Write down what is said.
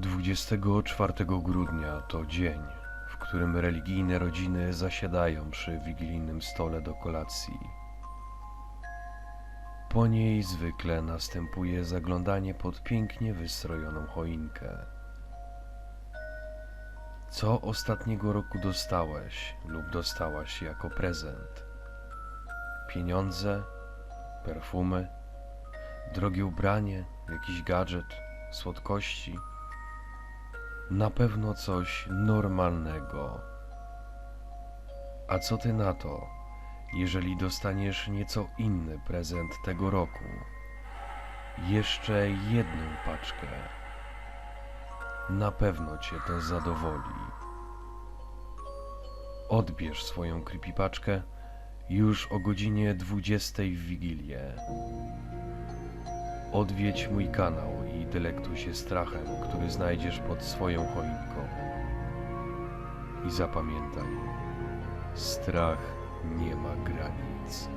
24 grudnia to dzień, w którym religijne rodziny zasiadają przy wigilijnym stole do kolacji. Po niej zwykle następuje zaglądanie pod pięknie wystrojoną choinkę. Co ostatniego roku dostałeś lub dostałaś jako prezent? Pieniądze, perfumy, drogie ubranie, jakiś gadżet, słodkości. Na pewno coś normalnego. A co ty na to, jeżeli dostaniesz nieco inny prezent tego roku? Jeszcze jedną paczkę. Na pewno cię to zadowoli. Odbierz swoją creepypaczkę już o godzinie 20 w Wigilię. Odwiedź mój kanał i delektuj się strachem, który znajdziesz pod swoją choinką. I zapamiętaj, strach nie ma granic.